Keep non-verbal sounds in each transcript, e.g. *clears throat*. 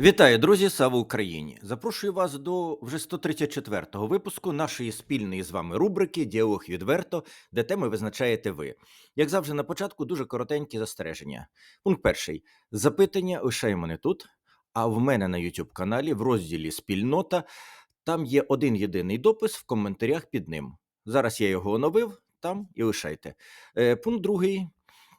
Вітаю, друзі! Слава Україні! Запрошую вас до вже 134-го випуску нашої спільної з вами рубрики Діалог відверто, де теми визначаєте ви. Як завжди, на початку дуже коротенькі застереження. Пункт перший: запитання лишаємо не тут, а в мене на YouTube каналі в розділі Спільнота. Там є один єдиний допис в коментарях під ним. Зараз я його оновив там і лишайте. Е, пункт другий.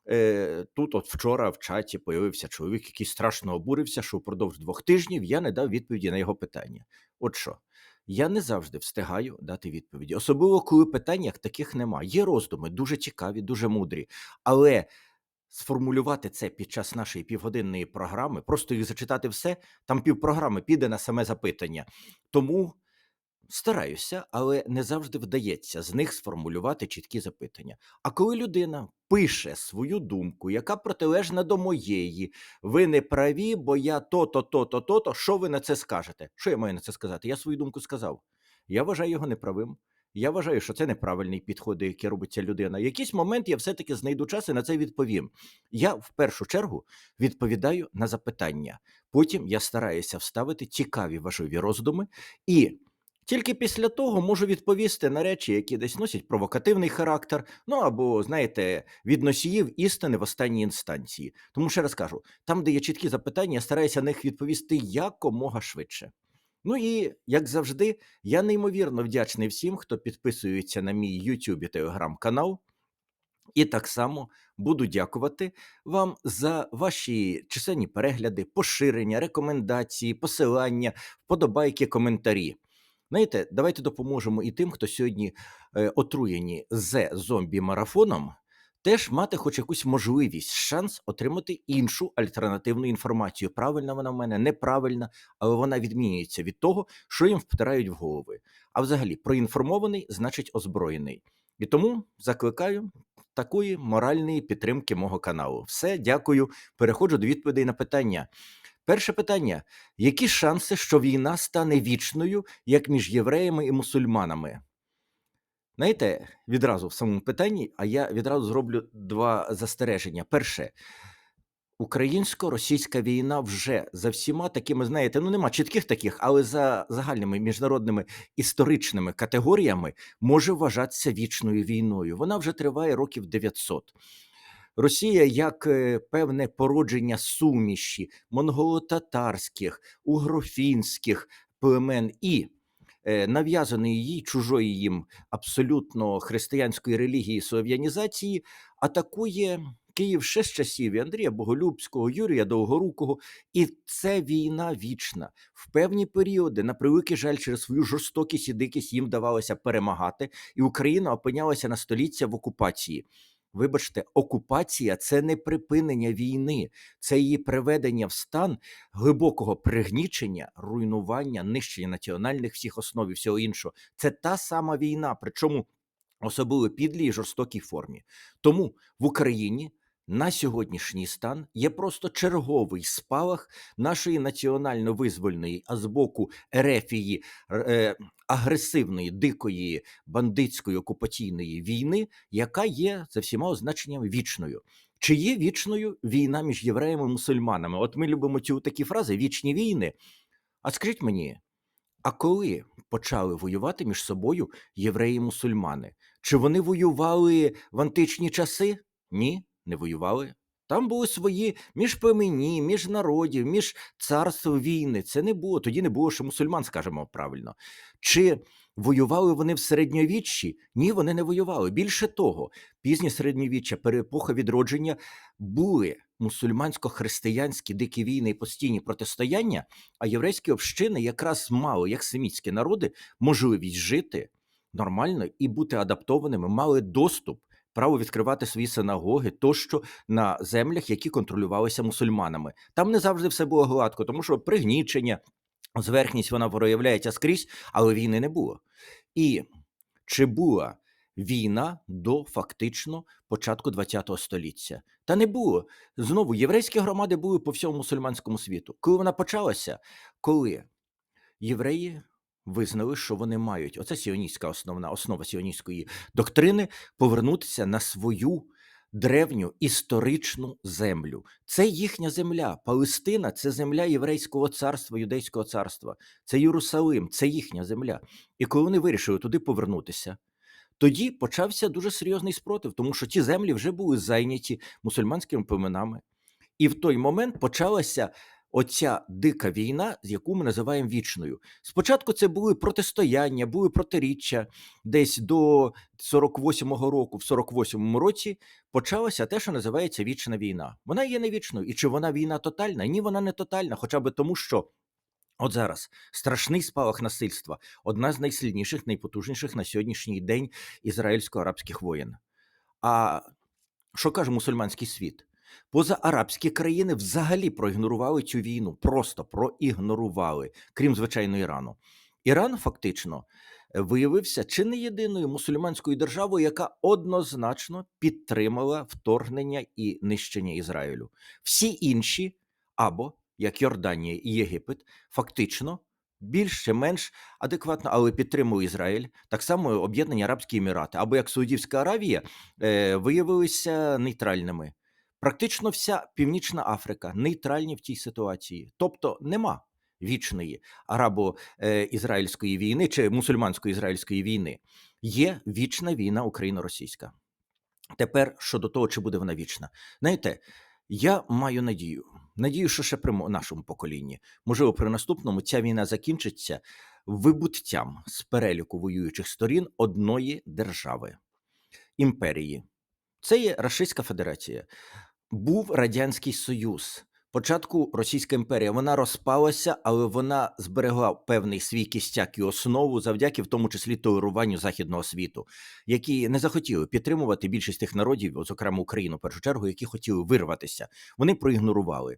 Е, Тут, от вчора в чаті появився чоловік, який страшно обурився, що впродовж двох тижнів я не дав відповіді на його питання. От що, я не завжди встигаю дати відповіді, особливо коли питань як таких немає. Є роздуми, дуже цікаві, дуже мудрі. Але сформулювати це під час нашої півгодинної програми, просто їх зачитати все, там півпрограми піде на саме запитання. Тому. Стараюся, але не завжди вдається з них сформулювати чіткі запитання. А коли людина пише свою думку, яка протилежна до моєї, ви не праві, бо я то-то, то-то, то-то, що ви на це скажете? Що я маю на це сказати? Я свою думку сказав. Я вважаю його неправим. Я вважаю, що це неправильний підход, який робить людина. Якийсь момент я все-таки знайду час і на це відповім. Я в першу чергу відповідаю на запитання. Потім я стараюся вставити цікаві важливі роздуми і. Тільки після того можу відповісти на речі, які десь носять провокативний характер, ну або, знаєте, від носіїв істини в останній інстанції. Тому ще раз кажу: там, де є чіткі запитання, я стараюся на них відповісти якомога швидше. Ну і як завжди, я неймовірно вдячний всім, хто підписується на мій YouTube і Telegram канал. І так само буду дякувати вам за ваші численні перегляди, поширення, рекомендації, посилання, вподобайки, коментарі. Знаєте, давайте допоможемо і тим, хто сьогодні е, отруєні з зомбі-марафоном, теж мати хоч якусь можливість, шанс отримати іншу альтернативну інформацію. Правильна вона в мене, неправильна, але вона відмінюється від того, що їм втирають в голови. А взагалі, проінформований значить озброєний. І тому закликаю такої моральної підтримки мого каналу. Все, дякую. Переходжу до відповідей на питання. Перше питання: які шанси, що війна стане вічною, як між євреями і мусульманами? Знаєте, відразу в самому питанні, а я відразу зроблю два застереження. Перше, українсько-російська війна вже за всіма такими, знаєте, ну нема чітких таких, але за загальними міжнародними історичними категоріями може вважатися вічною війною. Вона вже триває років 900. Росія як е, певне породження суміші монголо-татарських, угрофінських племен і е, нав'язаної їй чужої їм абсолютно християнської релігії слов'янізації, атакує Київ ще з часів Андрія Боголюбського, Юрія Довгорукого, і це війна вічна. В певні періоди, на превеликий жаль, через свою жорстокість і дикість їм вдавалося перемагати, і Україна опинялася на століття в окупації. Вибачте, окупація це не припинення війни, це її приведення в стан глибокого пригнічення, руйнування, нищення національних всіх основ і всього іншого. Це та сама війна, причому особливо підлій і жорстокій формі. Тому в Україні. На сьогоднішній стан є просто черговий спалах нашої національно-визвольної, а з боку Ерефії е, агресивної, дикої бандитської окупаційної війни, яка є за всіма означеннями вічною. Чи є вічною війна між євреями і мусульманами? От ми любимо ці такі фрази вічні війни. А скажіть мені, а коли почали воювати між собою євреї і мусульмани? Чи вони воювали в античні часи? Ні, не воювали. Там були свої між племені, між народів, між царств війни. Це не було. Тоді не було ще мусульман, скажімо правильно. Чи воювали вони в середньовіччі? Ні, вони не воювали. Більше того, пізнє середньовіччя, перепоха відродження були мусульмансько-християнські дикі війни і постійні протистояння, а єврейські общини якраз мали, як семітські народи, можливість жити нормально і бути адаптованими, мали доступ право відкривати свої синагоги тощо на землях, які контролювалися мусульманами. Там не завжди все було гладко, тому що пригнічення, зверхність вона проявляється скрізь, але війни не було. І чи була війна до фактично початку ХХ століття? Та не було. Знову єврейські громади були по всьому мусульманському світу. Коли вона почалася, коли євреї визнали, що вони мають оце сіоністська основна основа сіоністської доктрини повернутися на свою древню історичну землю. Це їхня земля. Палестина це земля Єврейського царства, Юдейського царства, це Єрусалим, це їхня земля. І коли вони вирішили туди повернутися, тоді почався дуже серйозний спротив, тому що ті землі вже були зайняті мусульманськими племенами. І в той момент почалася оця дика війна, яку ми називаємо вічною. Спочатку це були протистояння, були протиріччя. Десь до 48-го року, в 48-му році, почалася те, що називається вічна війна. Вона є не вічною. І чи вона війна тотальна? Ні, вона не тотальна, хоча б тому, що. От зараз страшний спалах насильства, одна з найсильніших, найпотужніших на сьогоднішній день ізраїльсько-арабських воєн. А що каже мусульманський світ? Позаарабські країни взагалі проігнорували цю війну, просто проігнорували, крім звичайно Ірану. Іран фактично е, виявився чи не єдиною мусульманською державою, яка однозначно підтримала вторгнення і нищення Ізраїлю. Всі інші, або як Йорданія і Єгипет, фактично більш чи менш адекватно, але підтримує Ізраїль, так само Об'єднані Арабські Емірати, або як Саудівська Аравія, е, виявилися нейтральними. Практично вся Північна Африка нейтральні в тій ситуації, тобто нема вічної арабо-ізраїльської війни чи мусульмансько-ізраїльської війни. Є вічна війна україно-російська. Тепер щодо того, чи буде вона вічна, знаєте, я маю надію, надію, що ще при нашому поколінні, можливо, при наступному ця війна закінчиться вибуттям з переліку воюючих сторін одної держави імперії. Це є Російська Федерація. Був Радянський Союз. Початку Російська імперія вона розпалася, але вона зберегла певний свій кістяк і основу завдяки в тому числі толеруванню західного світу, які не захотіли підтримувати більшість тих народів, зокрема Україну, в першу чергу, які хотіли вирватися. Вони проігнорували.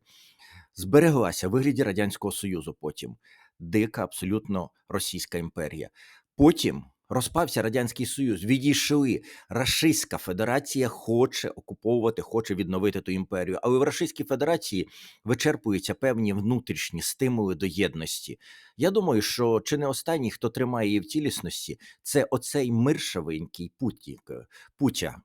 Збереглася в вигляді Радянського Союзу. Потім дика, абсолютно Російська імперія. Потім розпався Радянський Союз. Відійшли. Рашистська Федерація хоче окуповувати, хоче відновити ту імперію. Але в Рашистській Федерації вичерпуються певні внутрішні стимули до єдності. Я думаю, що чи не останній, хто тримає її в цілісності, це оцей миршавенький Путік, Путя.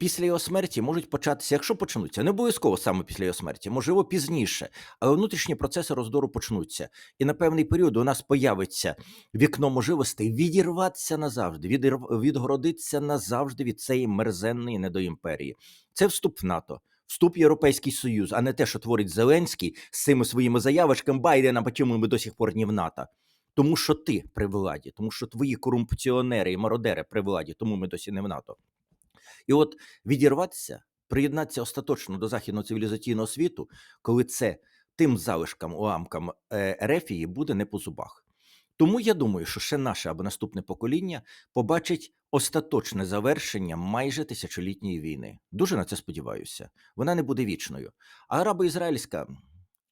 Після його смерті можуть початися, якщо почнуться, не обов'язково саме після його смерті, можливо, пізніше, але внутрішні процеси роздору почнуться. І на певний період у нас появиться вікно можливостей відірватися назавжди, відір- відгородитися назавжди від цієї мерзенної недоімперії. Це вступ в НАТО. Вступ в Європейський Союз, а не те, що творить Зеленський з цими своїми заявочками Байдена, по чому ми до сих пор не в НАТО. Тому що ти при владі, тому що твої корумпціонери і мародери при владі, тому ми досі не в НАТО. І от відірватися, приєднатися остаточно до західного цивілізаційного світу, коли це тим залишкам, уламкам е, Ерефії буде не по зубах. Тому я думаю, що ще наше або наступне покоління побачить остаточне завершення майже тисячолітньої війни. Дуже на це сподіваюся. Вона не буде вічною. А арабо-ізраїльська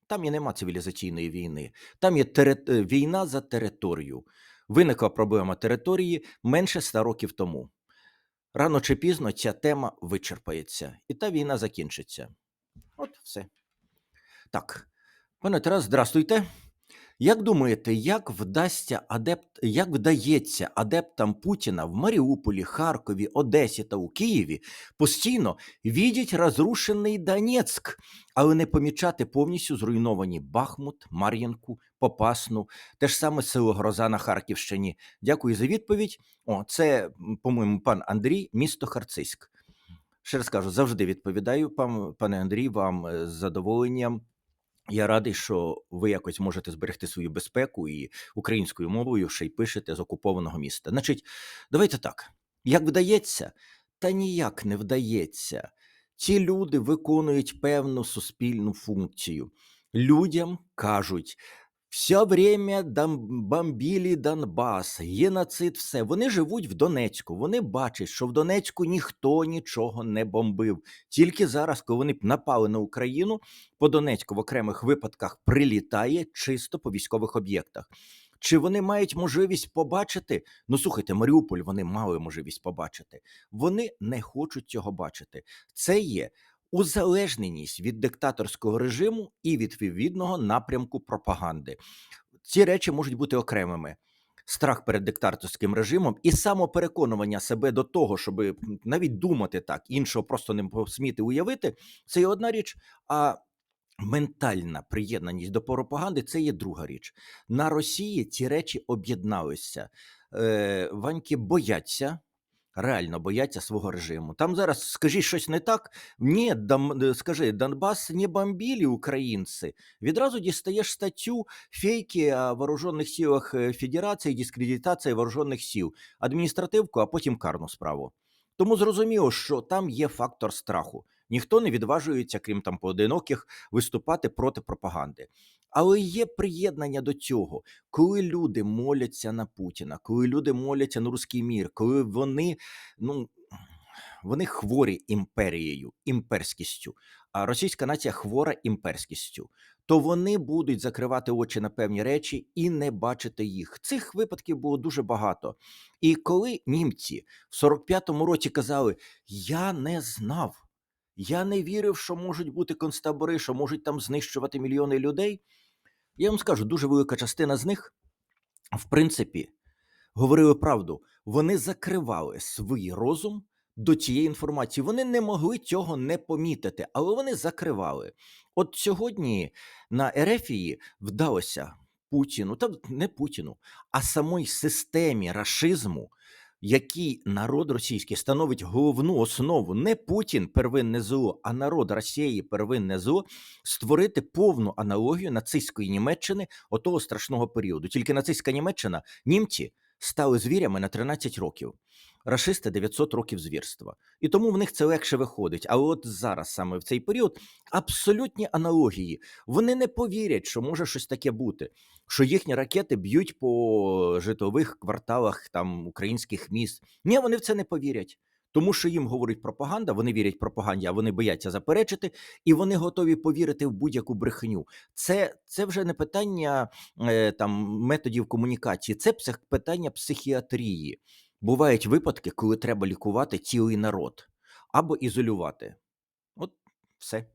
там і нема цивілізаційної війни. Там є тери- е, війна за територію. Виникла проблема території менше ста років тому. Рано чи пізно ця тема вичерпається, і та війна закінчиться. От все. Так, пане Тарас, здрастуйте. Як думаєте, як вдасться адепт, як вдається адептам Путіна в Маріуполі, Харкові, Одесі та у Києві постійно відіть розрушений Донецьк, але не помічати повністю зруйновані Бахмут, Мар'їнку, Попасну, те ж саме село Гроза на Харківщині? Дякую за відповідь. О, це, по-моєму, пан Андрій, місто Харциськ. Ще раз кажу, завжди відповідаю, пан, пане Андрій, вам е, з задоволенням. Я радий, що ви якось можете зберегти свою безпеку і українською мовою ще й пишете з окупованого міста. Значить, давайте так. Як вдається, та ніяк не вдається. Ці люди виконують певну суспільну функцію. Людям кажуть. Все время дам- бомбілі Донбас, геноцид, все. Вони живуть в Донецьку. Вони бачать, що в Донецьку ніхто нічого не бомбив. Тільки зараз, коли вони напали на Україну, по Донецьку в окремих випадках прилітає чисто по військових об'єктах. Чи вони мають можливість побачити? Ну слухайте, Маріуполь вони мали можливість побачити. Вони не хочуть цього бачити. Це є узалежненість від диктаторського режиму і від відповідного напрямку пропаганди. Ці речі можуть бути окремими. страх перед диктаторським режимом і самопереконування себе до того, щоб навіть думати так, іншого просто не посміти уявити, це є одна річ. А ментальна приєднаність до пропаганди це є друга річ. На Росії ці речі об'єдналися. Е, Ваньки бояться. Реально бояться свого режиму. Там зараз скажи щось не так. Ні, дам, е, скажи, Донбас не бомбили українці. Відразу дістаєш статтю фейки о вооружених силах е, Федерації, дискредитація вооружених сил, адміністративку, а потім карну справу. Тому зрозуміло, що там є фактор страху. Ніхто не відважується, крім там поодиноких, виступати проти пропаганди. Але є приєднання до цього, коли люди моляться на Путіна, коли люди моляться на руський мір, коли вони ну. Вони хворі імперією, імперськістю, а російська нація хвора імперськістю, то вони будуть закривати очі на певні речі і не бачити їх. Цих випадків було дуже багато. І коли німці в 45-му році казали: Я не знав, я не вірив, що можуть бути концтабори, що можуть там знищувати мільйони людей. Я вам скажу, дуже велика частина з них, в принципі, говорили правду. Вони закривали свій розум до цієї інформації. Вони не могли цього не помітити, але вони закривали. От сьогодні на Ерефії вдалося Путіну, та не Путіну, а самій системі рашизму, який народ російський становить головну основу, не Путін первинне зло, а народ Росії первинне зло, створити повну аналогію нацистської Німеччини отого страшного періоду. Тільки нацистська Німеччина, німці стали звірями на 13 років. Рашисти 900 років звірства, і тому в них це легше виходить. Але от зараз, саме в цей період, абсолютні аналогії. Вони не повірять, що може щось таке бути, що їхні ракети б'ють по житлових кварталах там українських міст. Ні, вони в це не повірять. Тому що їм говорить пропаганда, вони вірять пропаганді, а вони бояться заперечити, і вони готові повірити в будь-яку брехню. Це це вже не питання е, там методів комунікації, це питання психіатрії. Бувають випадки, коли треба лікувати цілий народ або ізолювати. От все.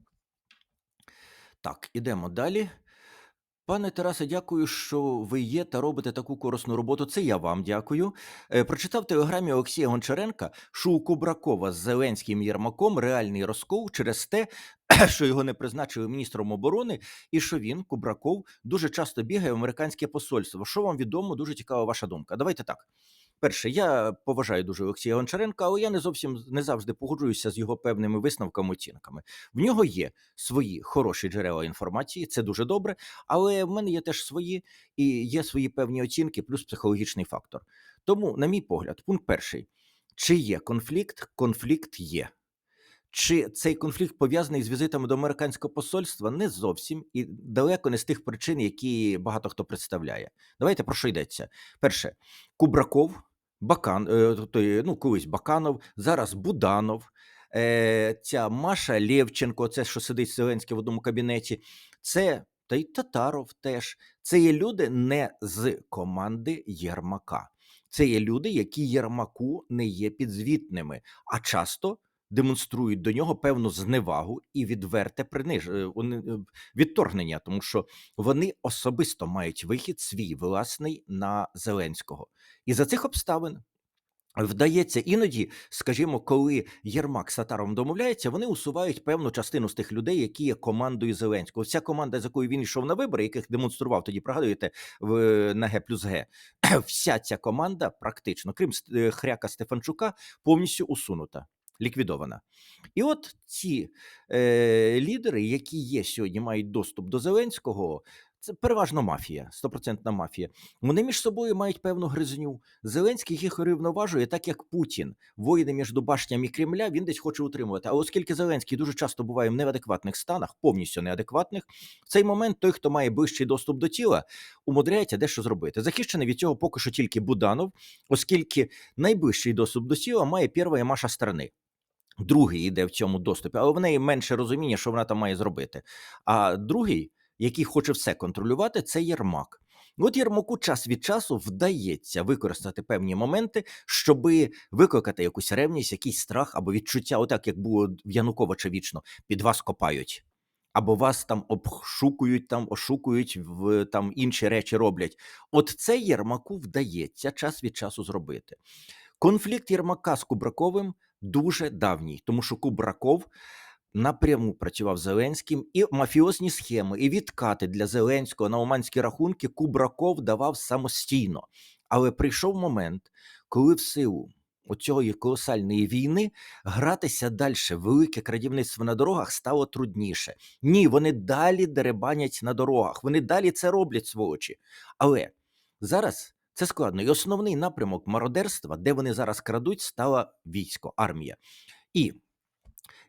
Так, ідемо далі. Пане Тарасе, дякую, що ви є та робите таку корисну роботу. Це я вам дякую. Е, прочитав телеграмі Олексія Гончаренка, що у Кубракова з Зеленським Єрмаком реальний розкол через те, *clears throat* що його не призначили міністром оборони, і що він, Кубраков, дуже часто бігає в американське посольство. Що вам відомо? Дуже цікава ваша думка. Давайте так. Перше, я поважаю дуже Олексія Гончаренка, але я не зовсім не завжди погоджуюся з його певними висновками, оцінками. В нього є свої хороші джерела інформації, це дуже добре. Але в мене є теж свої і є свої певні оцінки, плюс психологічний фактор. Тому, на мій погляд, пункт перший: чи є конфлікт? Конфлікт є. Чи цей конфлікт пов'язаний з візитами до американського посольства? Не зовсім і далеко не з тих причин, які багато хто представляє. Давайте про що йдеться. Перше, Кубраков, Бакан, е, той, ну колись Баканов, зараз Буданов, е, ця Маша Лєвченко, це що сидить Зеленський в одному кабінеті, це та й Татаров теж. Це є люди не з команди Єрмака. Це є люди, які Єрмаку не є підзвітними, а часто демонструють до нього певну зневагу і відверте приниж... е, е, відторгнення, тому що вони особисто мають вихід свій власний на Зеленського. І за цих обставин. Вдається іноді, скажімо, коли Єрмак з Татаром домовляється, вони усувають певну частину з тих людей, які є командою Зеленського. Вся команда, з якою він йшов на вибори, яких демонстрував тоді, пригадуєте, в на Г плюс Г. *clears throat* Вся ця команда, практично, крім е, Хряка Стефанчука, повністю усунута ліквідована. І от ці е, лідери, які є сьогодні, мають доступ до Зеленського. Це переважно мафія, стопроцентна мафія. Вони між собою мають певну гризню. Зеленський їх рівноважує, так як Путін, воїни між башнями Кремля, він десь хоче утримувати. А оскільки Зеленський дуже часто буває в неадекватних станах, повністю неадекватних, в цей момент той, хто має ближчий доступ до тіла, умудряється дещо зробити. Захищений від цього поки що тільки Буданов, оскільки найближчий доступ до тіла має перша Маша сторони. Другий йде в цьому доступі, але в неї менше розуміння, що вона там має зробити. А другий, який хоче все контролювати, це Єрмак. От Єрмаку час від часу вдається використати певні моменти, щоб викликати якусь ревність, якийсь страх або відчуття, отак як було в Януковича вічно, під вас копають. або вас там обшукують, там ошукують, в там інші речі роблять. От це Єрмаку вдається час від часу зробити. Конфлікт Єрмака з Кубраковим дуже давній, тому що Кубраков напряму працював Зеленським, і мафіозні схеми, і відкати для Зеленського на оманські рахунки Кубраков давав самостійно. Але прийшов момент, коли в силу оцієї колосальної війни гратися далі велике крадівництво на дорогах стало трудніше. Ні, вони далі деребанять на дорогах, вони далі це роблять сволочі. Але зараз це складно. І основний напрямок мародерства, де вони зараз крадуть, стала військо, армія. І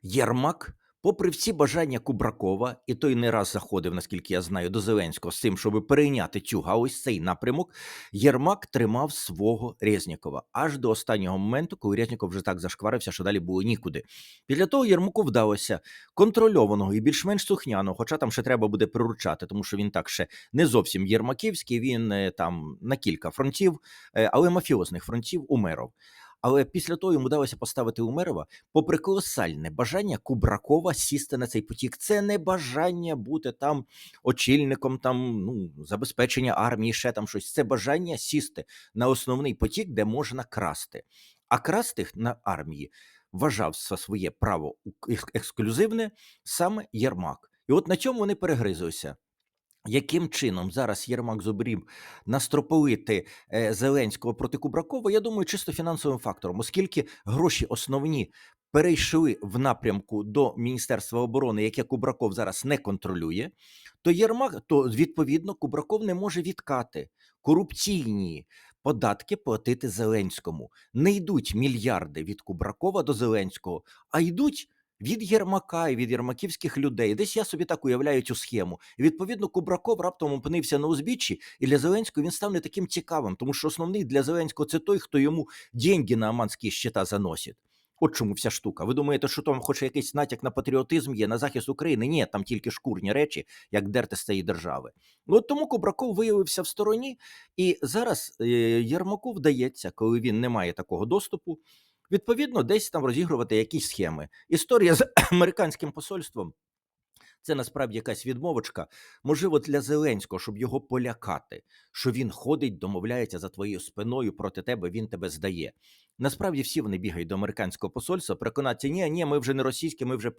Єрмак, попри всі бажання Кубракова, і той не раз заходив, наскільки я знаю, до Зеленського з тим, щоб перейняти цю галузь, цей напрямок, Єрмак тримав свого Резнікова аж до останнього моменту, коли Резніков вже так зашкварився, що далі було нікуди. Після того Єрмаку вдалося контрольованого і більш-менш сухняного, хоча там ще треба буде приручати, тому що він так ще не зовсім єрмаківський, він е, там на кілька фронтів, е, але мафіозних фронтів умеров. Але після того йому вдалося поставити Умерова, попри колосальне бажання Кубракова сісти на цей потік. Це не бажання бути там очільником, там ну забезпечення армії, ще там щось. Це бажання сісти на основний потік, де можна красти. А красти на армії вважав за своє право ексклюзивне саме Єрмак. І от на цьому вони перегризуються. Яким чином зараз Єрмак зубрів настропилити е, Зеленського проти Кубракова? Я думаю, чисто фінансовим фактором, оскільки гроші основні перейшли в напрямку до Міністерства оборони, яке Кубраков зараз не контролює, то Єрмак, то відповідно Кубраков не може відкати корупційні податки платити Зеленському. Не йдуть мільярди від Кубракова до Зеленського, а йдуть. Від Єрмака і від єрмаківських людей. Десь я собі так уявляю цю схему. І відповідно Кубраков раптом опинився на узбіччі, і для Зеленського він став не таким цікавим, тому що основний для Зеленського це той, хто йому деньги на аманські щита заносить. От чому вся штука. Ви думаєте, що там хоч якийсь натяк на патріотизм є на захист України? Ні, там тільки шкурні речі, як дерти з цієї держави. Ну, От тому Кубраков виявився в стороні, і зараз е, Єрмаку вдається, коли він не має такого доступу, відповідно, десь там розігрувати якісь схеми. Історія з *clears throat* американським посольством. Це насправді якась відмовочка, можливо, для Зеленського, щоб його полякати, що він ходить, домовляється за твоєю спиною проти тебе, він тебе здає. Насправді всі вони бігають до американського посольства, переконатися, ні, ні, ми вже не російські, ми вже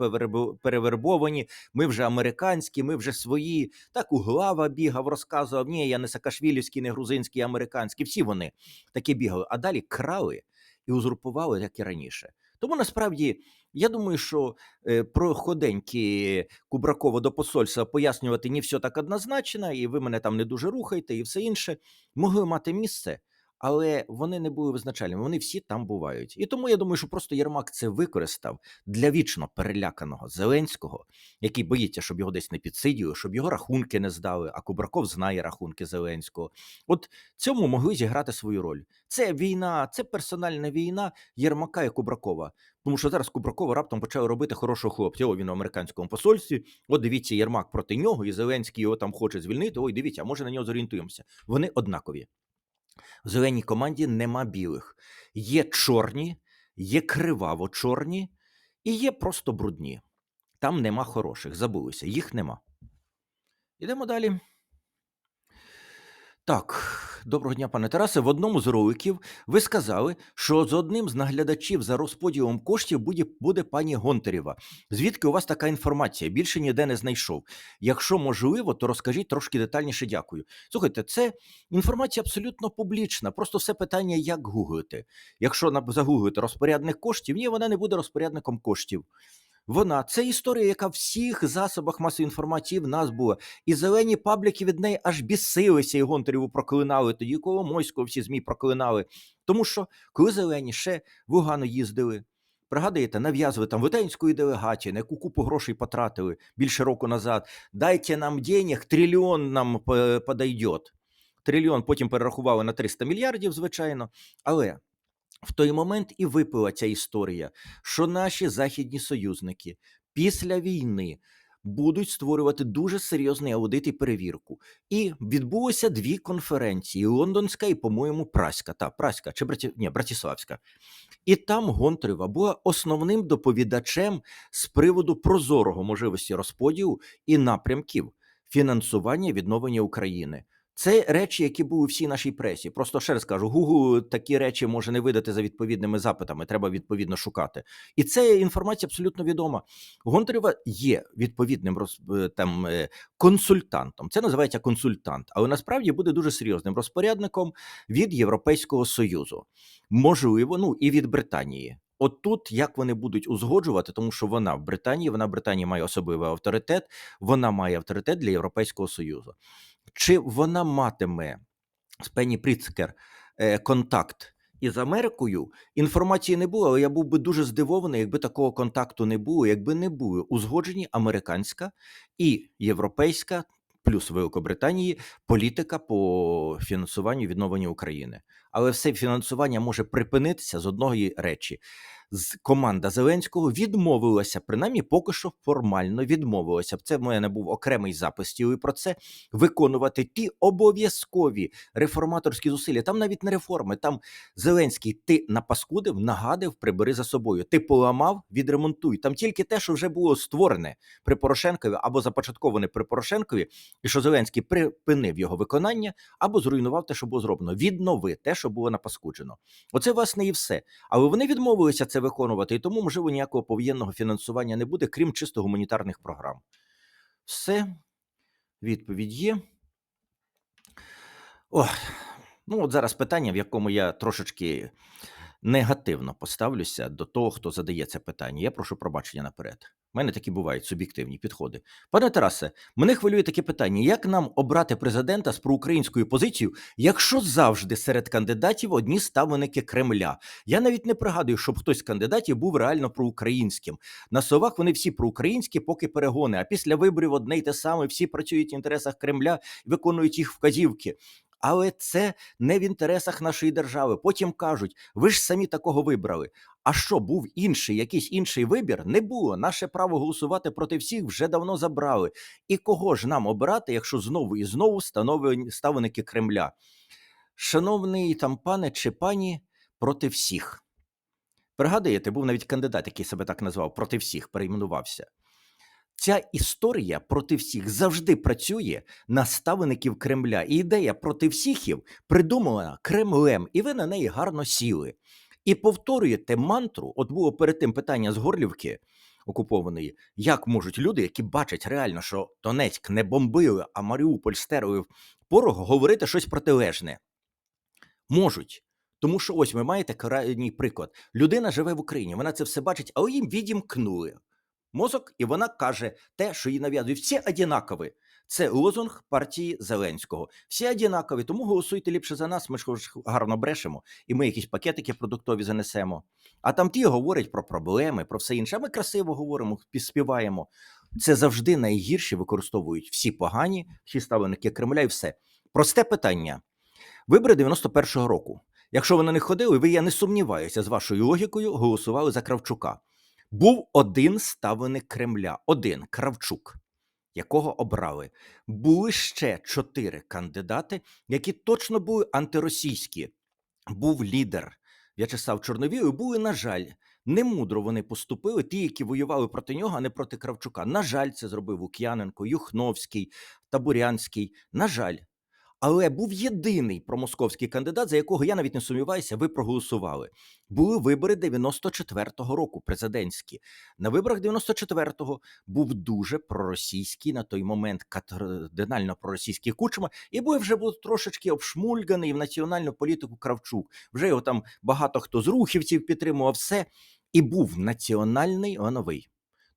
перевербовані, ми вже американські, ми вже свої. Так Углава бігав, розказував, ні, я не Саакашвілівський, не грузинський, а американський. Всі вони такі бігали, а далі крали і узурпували, як і раніше. Тому насправді я думаю, що е, про ходеньки Кубракова до посольства пояснювати не все так однозначно, і ви мене там не дуже рухаєте, і все інше могли мати місце, але вони не були визначальними. Вони всі там бувають. І тому я думаю, що просто Єрмак це використав для вічно переляканого Зеленського, який боїться, щоб його десь не підсиділи, щоб його рахунки не здали. А Кубраков знає рахунки Зеленського. От цьому могли зіграти свою роль. Це війна, це персональна війна Єрмака і Кубракова. Тому що зараз Кубракова раптом почав робити хорошого хлопця. О, він у американському посольстві. От дивіться, Єрмак проти нього, і Зеленський його там хоче звільнити. Ой, дивіться, а може на нього зорієнтуємося. Вони однакові. В зеленій команді нема білих. Є чорні, є криваво чорні і є просто брудні. Там нема хороших, забулися, їх нема. Ідемо далі. Так, доброго дня, пане Тарасе. В одному з роликів ви сказали, що з одним з наглядачів за розподілом коштів буде, буде пані Гонтарєва. Звідки у вас така інформація? Більше ніде не знайшов. Якщо можливо, то розкажіть трошки детальніше. Дякую. Слухайте, це інформація абсолютно публічна. Просто все питання, як гуглити. Якщо загуглити розпорядник коштів, ні, вона не буде розпорядником коштів. Вона це історія, яка в всіх засобах масової інформації в нас була. І зелені пабліки від неї аж бісилися і Гонтарєву проклинали. Тоді Коломойського всі ЗМІ проклинали. Тому що коли зелені ще в Лугану їздили, пригадуєте, нав'язували там витенської делегації, на яку купу грошей потратили більше року назад. Дайте нам денег, трильйон нам по- подойдет. Трильйон потім перерахували на 300 мільярдів, звичайно. Але в той момент і випила ця історія, що наші західні союзники після війни будуть створювати дуже серйозний аудит і перевірку. І відбулося дві конференції: Лондонська і, по-моєму, Праська. Та Праська чи Браті... Ні, Братіславська. І там Гонтарева була основним доповідачем з приводу прозорого можливості розподілу і напрямків фінансування відновлення України. Це речі, які були у всій нашій пресі. Просто ще раз кажу, Google такі речі може не видати за відповідними запитами. Треба відповідно шукати. І це інформація абсолютно відома. Гонтарева є відповідним е, там е, консультантом. Це називається консультант, але насправді буде дуже серйозним розпорядником від Європейського союзу, можливо, ну і від Британії. От тут як вони будуть узгоджувати, тому що вона в Британії, вона в Британії має особливий авторитет, вона має авторитет для Європейського союзу. Чи вона матиме з Пенні Пріцкер е, контакт із Америкою? Інформації не було, але я був би дуже здивований, якби такого контакту не було, якби не були узгоджені американська і європейська, плюс Великобританії, політика по фінансуванню відновлення України. Але все фінансування може припинитися з одної речі. Команда Зеленського відмовилася, принаймні поки що формально відмовилася. Це в мене був окремий запис тіли про це виконувати ті обов'язкові реформаторські зусилля. Там навіть не реформи. Там Зеленський ти напаскудив, нагадив, прибери за собою. Ти поламав, відремонтуй. Там тільки те, що вже було створене при Порошенкові або започатковане при Порошенкові, і що Зеленський припинив його виконання або зруйнував те, що було зроблено. Віднови те, що було напаскуджено. Оце власне і все. Але вони відмовилися виконувати, і тому, можливо, ніякого повоєнного фінансування не буде, крім чисто гуманітарних програм. Все, відповідь є. О, ну от зараз питання, в якому я трошечки негативно поставлюся до того, хто задає це питання. Я прошу пробачення наперед. Мене такі бувають суб'єктивні підходи. Пане Тарасе, мене хвилює таке питання: як нам обрати президента з проукраїнською позицією, якщо завжди серед кандидатів одні ставленики Кремля? Я навіть не пригадую, щоб хтось з кандидатів був реально проукраїнським. На словах вони всі проукраїнські, поки перегони. А після виборів одне й те саме, всі працюють в інтересах Кремля виконують їх вказівки. Але це не в інтересах нашої держави. Потім кажуть, ви ж самі такого вибрали. А що був інший, якийсь інший вибір? Не було. Наше право голосувати проти всіх вже давно забрали. І кого ж нам обирати, якщо знову і знову становлені ставники Кремля? Шановний там пане чи пані проти всіх. Пригадуєте, був навіть кандидат, який себе так назвав, проти всіх, перейменувався. Ця історія проти всіх завжди працює на ставлеників Кремля. І ідея проти всіхів придумана Кремлем, і ви на неї гарно сіли. І повторюєте мантру. От було перед тим питання з Горлівки окупованої: як можуть люди, які бачать реально, що Донецьк не бомбили, а Маріуполь стерли в говорити щось протилежне? Можуть. Тому що ось ви маєте крайній приклад. Людина живе в Україні, вона це все бачить, але їм відімкнули мозок, і вона каже те, що їй нав'язують. Всі однакові. Це лозунг партії Зеленського. Всі однакові, тому голосуйте ліпше за нас. Ми ж гарно брешемо, і ми якісь пакетики продуктові занесемо. А там ті говорять про проблеми, про все інше. А ми красиво говоримо, співаємо. Це завжди найгірше використовують всі погані, всі ставленики Кремля, і все. Просте питання: вибори 91-го року. Якщо ви на них ходили, ви я не сумніваюся з вашою логікою, голосували за Кравчука. Був один ставленик Кремля, один Кравчук, якого обрали. Були ще чотири кандидати, які точно були антиросійські. Був лідер В'ячеслав Чорновіл, і були, на жаль, немудро вони поступили, ті, які воювали проти нього, а не проти Кравчука. На жаль, це зробив Лук'яненко, Юхновський, Табурянський. На жаль, але був єдиний промосковський кандидат, за якого я навіть не сумніваюся, ви проголосували. Були вибори 94-го року, президентські. На виборах 94-го був дуже проросійський на той момент кардинально проросійський кучма, і був вже був трошечки обшмульганий в національну політику Кравчук. Вже його там багато хто з рухівців підтримував все. І був національний новий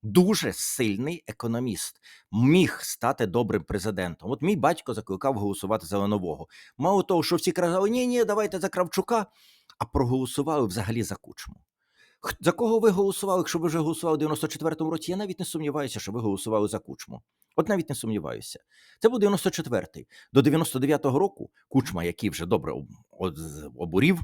дуже сильний економіст, міг стати добрим президентом. От мій батько закликав голосувати за Ланового. Мало того, що всі казали, ні, ні, давайте за Кравчука, а проголосували взагалі за кучму. За кого ви голосували, якщо ви вже голосували у 94-му році? Я навіть не сумніваюся, що ви голосували за кучму. От навіть не сумніваюся. Це був 94-й. До 99-го року кучма, який вже добре обурів,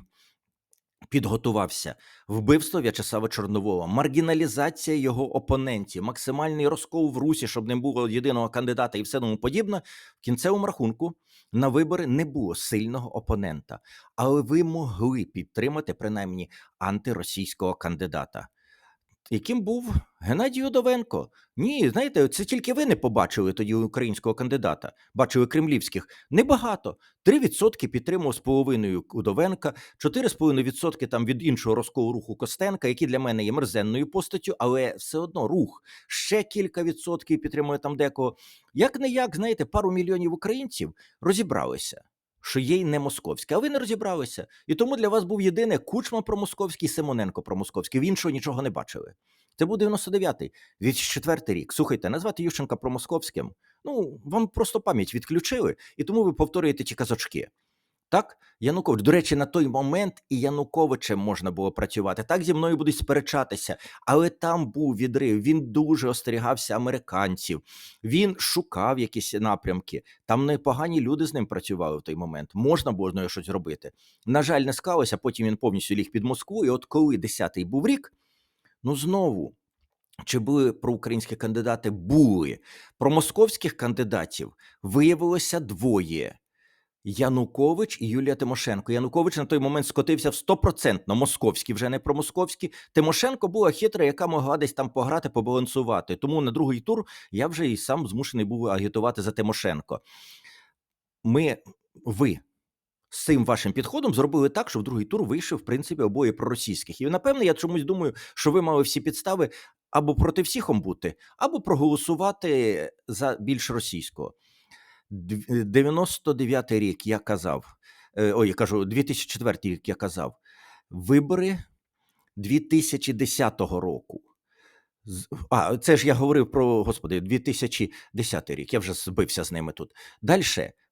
підготувався вбивство В'ячеслава Чорновола, маргіналізація його опонентів, максимальний розкол в Русі, щоб не було єдиного кандидата і все тому подібне. В кінцевому рахунку на вибори не було сильного опонента, але ви могли підтримати принаймні антиросійського кандидата. Яким був Геннадій Удовенко? Ні, знаєте, це тільки ви не побачили тоді українського кандидата, бачили кремлівських. Небагато. 3% підтримував з половиною Удовенка, 4,5% там від іншого розколу руху Костенка, який для мене є мерзенною постаттю, але все одно рух. Ще кілька відсотків підтримує там декого. Як не як, знаєте, пару мільйонів українців розібралися. Що є й не московське, а ви не розібралися. І тому для вас був єдине Кучма про московський, Симоненко промосковський. В іншого нічого не бачили. Це був 99-й, 2004 рік. Слухайте, назвати Ющенка промосковським. Ну, вам просто пам'ять відключили, і тому ви повторюєте ті казочки. Так, Янукович. До речі, на той момент і Януковичем можна було працювати. Так зі мною будуть сперечатися, але там був відрив. Він дуже остерігався американців. Він шукав якісь напрямки. Там непогані люди з ним працювали в той момент. Можна було з нею щось зробити. На жаль, не склалося. Потім він повністю ліг під Москву. І от коли 10-й був рік, ну знову. Чи були проукраїнські кандидати? Були. Про московських кандидатів виявилося двоє. Янукович і Юлія Тимошенко. Янукович на той момент скотився в стопроцентно московський, вже не промосковський. Тимошенко була хитра, яка могла десь там пограти, побалансувати. Тому на другий тур я вже і сам змушений був агітувати за Тимошенко. Ми, ви з цим вашим підходом зробили так, що в другий тур вийшов, в принципі, обоє проросійських. І напевне, я чомусь думаю, що ви мали всі підстави або проти всіх бути, або проголосувати за більш російського. 99-й рік я казав, е, ой, я кажу, 2004 рік я казав, вибори 2010 року. А, це ж я говорив про, господи, 2010 рік, я вже збився з ними тут. Далі,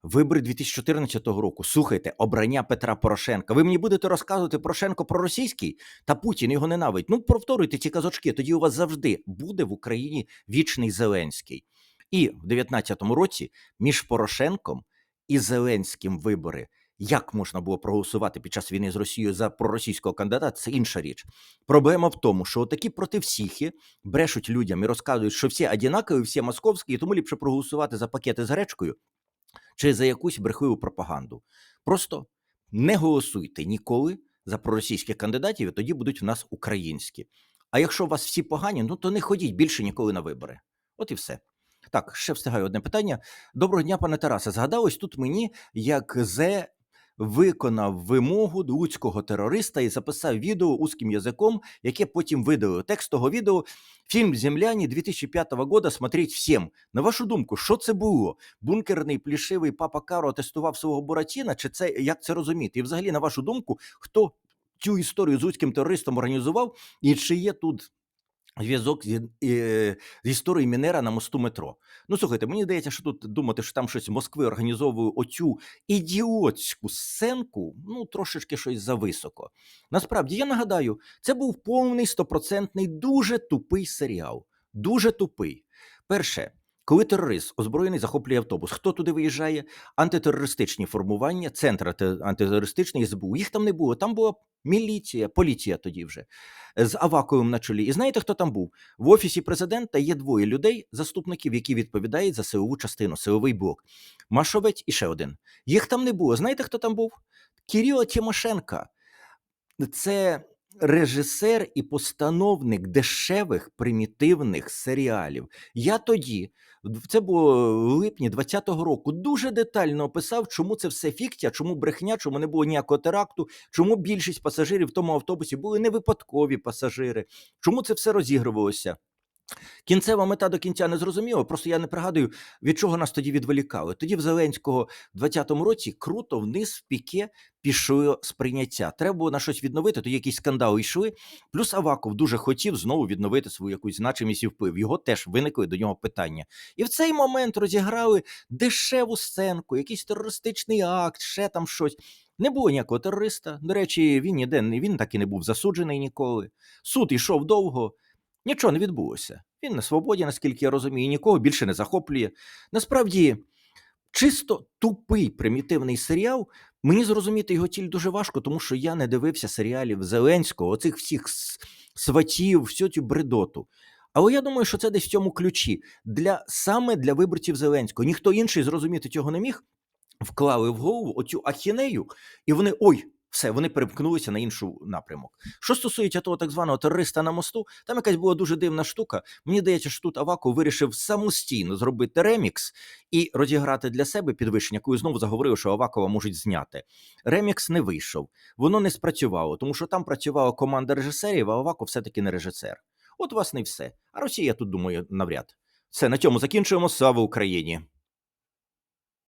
вибори 2014 року. Слухайте, обрання Петра Порошенка. Ви мені будете розказувати Порошенко про російський та Путін його ненавидить. Ну, повторюйте ці казочки, тоді у вас завжди буде в Україні вічний Зеленський. І в 2019 році між Порошенком і Зеленським вибори. Як можна було проголосувати під час війни з Росією за проросійського кандидата? Це інша річ. Проблема в тому, що такі проти всіх брешуть людям і розказують, що всі однакові, всі московські, і тому ліпше проголосувати за пакети з гречкою чи за якусь брехливу пропаганду. Просто не голосуйте ніколи за проросійських кандидатів, і тоді будуть в нас українські. А якщо у вас всі погані, ну то не ходіть більше ніколи на вибори. От і все. Так, ще встигаю одне питання. Доброго дня, пане Тарасе. Згадалось тут мені, як Зе виконав вимогу луцького терориста і записав відео узким язиком, яке потім видалив. Текст того відео фільм «Земляні» 2005 года смотреть всім. На вашу думку, що це було? Бункерний плішивий папа Каро тестував свого Буратіна? Чи це як це розуміти? І взагалі, на вашу думку, хто цю історію з луцьким терористом організував, і чи є тут зв'язок з, історією Мінера на мосту метро? Ну, слухайте, мені здається, що тут думати, що там щось Москви організовує оцю ідіотську сценку, ну, трошечки щось зависоко. Насправді, я нагадаю, це був повний стопроцентний, дуже тупий серіал. Дуже тупий. Перше, коли терорист озброєний захоплює автобус, хто туди виїжджає? Антитерористичні формування, центр антитерористичний СБУ. Їх там не було. Там була міліція, поліція тоді вже з Аваковим на чолі. І знаєте, хто там був? В офісі президента є двоє людей, заступників, які відповідають за силову частину, силовий блок. Машовець і ще один. Їх там не було. Знаєте, хто там був? Кирило Тимошенка. Це режисер і постановник дешевих примітивних серіалів. Я тоді, це було в липні 20-го року, дуже детально описав, чому це все фікція, чому брехня, чому не було ніякого теракту, чому більшість пасажирів в тому автобусі були не випадкові пасажири, чому це все розігрувалося. Кінцева мета до кінця не зрозуміла, просто я не пригадую, від чого нас тоді відволікали. Тоді в Зеленського в 20-му році круто вниз в піке пішло сприйняття. Треба було на щось відновити, тоді якісь скандали йшли. Плюс Аваков дуже хотів знову відновити свою якусь значимість і вплив. Його теж виникли до нього питання. І в цей момент розіграли дешеву сценку, якийсь терористичний акт, ще там щось. Не було ніякого терориста. До речі, він ніде він так і не був засуджений ніколи. Суд йшов довго. Нічого не відбулося. Він на свободі, наскільки я розумію, нікого більше не захоплює. Насправді, чисто тупий примітивний серіал Мені зрозуміти його ціль дуже важко, тому що я не дивився серіалів Зеленського, оцих всіх сватів, всю цю бредоту. Але я думаю, що це десь в цьому ключі для саме для виборців Зеленського. Ніхто інший зрозуміти цього не міг. Вклали в голову оцю ахінею, і вони ой, все, вони перемкнулися на іншу напрямок. Що стосується того так званого терориста на мосту, там якась була дуже дивна штука. Мені здається, що тут Аваков вирішив самостійно зробити ремікс і розіграти для себе підвищення, яку знову заговорив, що Авакова можуть зняти. Ремікс не вийшов, воно не спрацювало, тому що там працювала команда режисерів, а Аваков все-таки не режисер. От, власне, і все. А Росія тут думаю навряд. Все на цьому закінчуємо. Слава Україні!